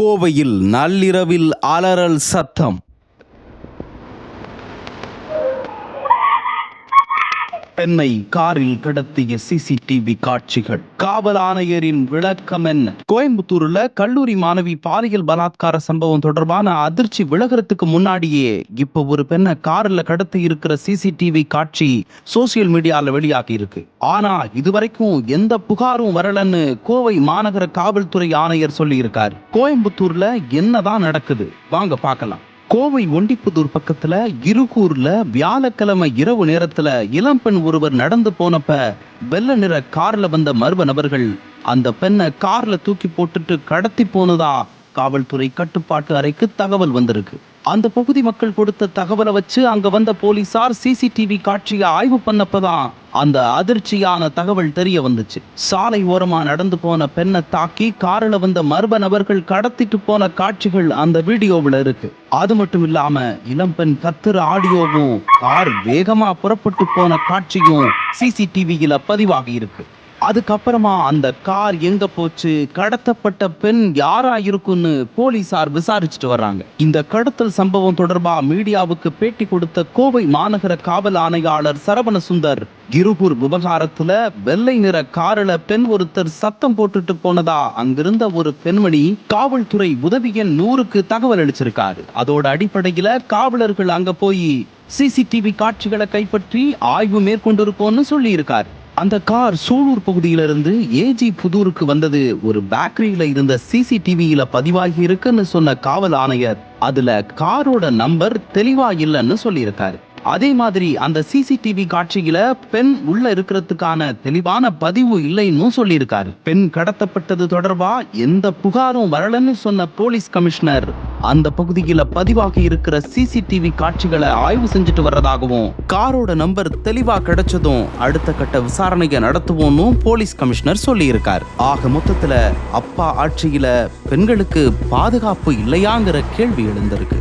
கோவையில் நள்ளிரவில் அலறல் சத்தம். பெண்ணை காரில் கடத்திய சிசிடிவி காட்சிகள். காவல் ஆணையரின் விளக்கம் என்ன? கோயம்புத்தூர்ல கல்லூரி மாணவி பாலியல் பலாத்கார சம்பவம் தொடர்பான அதிர்ச்சி விலகிறதுக்கு முன்னாடியே இப்ப ஒரு பெண்ணை காரில் கடத்தி இருக்கிற சிசிடிவி காட்சி சோசியல் மீடியால வெளியாகி இருக்கு. ஆனா இதுவரைக்கும் எந்த புகாரும் வரலன்னு கோவை மாநகர காவல்துறை ஆணையர் சொல்லி இருக்காரு கோயம்புத்தூர்ல என்னதான் நடக்குது? வாங்க பார்க்கலாம். கோவை ஒண்டிப்புதூர் பக்கத்துல இருகூர்ல வியாழக்கிழமை இரவு நேரத்துல இளம்பெண் ஒருவர் நடந்து போனப்ப வெள்ள நிற கார்ல வந்த மர்ம நபர்கள் அந்த பெண்ணை கார்ல தூக்கி போட்டுட்டு கடத்தி போனதா காவல்துறை கட்டுப்பாட்டு அறைக்கு தகவல் வந்திருக்கு. அந்த பகுதி மக்கள் கொடுத்த தகவலை வச்சு அங்க வந்த போலீசார் சிசிடிவி காட்சியை ஆய்வு பண்ணப்பதான் அந்த அதிர்ச்சியான தகவல் தெரிய வந்துச்சு. சாலை ஓரமா நடந்து போன பெண்ணை தாக்கி காரில் வந்த மர்ம நபர்கள் கடத்திட்டு போன காட்சிகள் அந்த வீடியோவில் இருக்கு. அது மட்டும் இல்லாம இளம்பெண் கத்துற ஆடியோவும் கார் வேகமா புறப்பட்டு போன காட்சியும் சிசிடிவியில பதிவாகி இருக்கு. அதுக்கப்புறமா அந்த கார் எங்க போச்சு? கடத்தப்பட்ட பெண் யாரா இருக்குன்னு போலீசார் விசாரிச்சுட்டு வர்றாங்க. இந்த கடத்தல் சம்பவம் தொடர்பா மீடியாவுக்கு பேட்டி கொடுத்த கோவை மாநகர காவல் ஆணையாளர் சரவண சுந்தர் கிருபூர் விவகாரத்துல வெள்ளை நிற காரில் பெண் ஒருத்தர் சத்தம் போட்டுட்டு போனதா? அங்கிருந்த ஒரு பெண்மணி காவல்துறை உதவி எண் நூறுக்கு தகவல் அளிச்சிருக்காரு. அதோட அடிப்படையில காவலர்கள் அங்க போய் சிசிடிவி காட்சிகளை கைப்பற்றி ஆய்வு மேற்கொண்டிருக்கோம்னு சொல்லியிருக்காரு. அந்த கார் சூலூர் பகுதியிலிருந்து ஏஜி புதூருக்கு வந்தது. ஒரு பேக்கரியில இருந்த சிசிடிவியில பதிவாகி இருக்குன்னு சொன்ன காவல் ஆணையர் அதுல காரோட நம்பர் தெளிவா இல்லைன்னு சொல்லியிருக்காரு. அதே மாதிரி அந்த சிசிடிவி காட்சியில பெண் உள்ள இருக்கிறதுக்கான தெளிவான பதிவு இல்லைன்னு சொல்லியிருக்காரு. பெண் கடத்தப்பட்டது தொடர்பா எந்த புகாரும் வரலன்னு சொன்ன போலீஸ் கமிஷனர் அந்த பகுதியில பதிவாகி இருக்கிற சிசிடிவி காட்சிகளை ஆய்வு செஞ்சுட்டு வர்றதாகவும் காரோட நம்பர் தெளிவா கிடைச்சதும் அடுத்த கட்ட விசாரணையை நடத்துவோம்னு போலீஸ் கமிஷனர் சொல்லியிருக்கார். ஆக மொத்தத்துல அப்பா ஆட்சியில பெண்களுக்கு பாதுகாப்பு இல்லையாங்கிற கேள்வி எழுந்திருக்கு.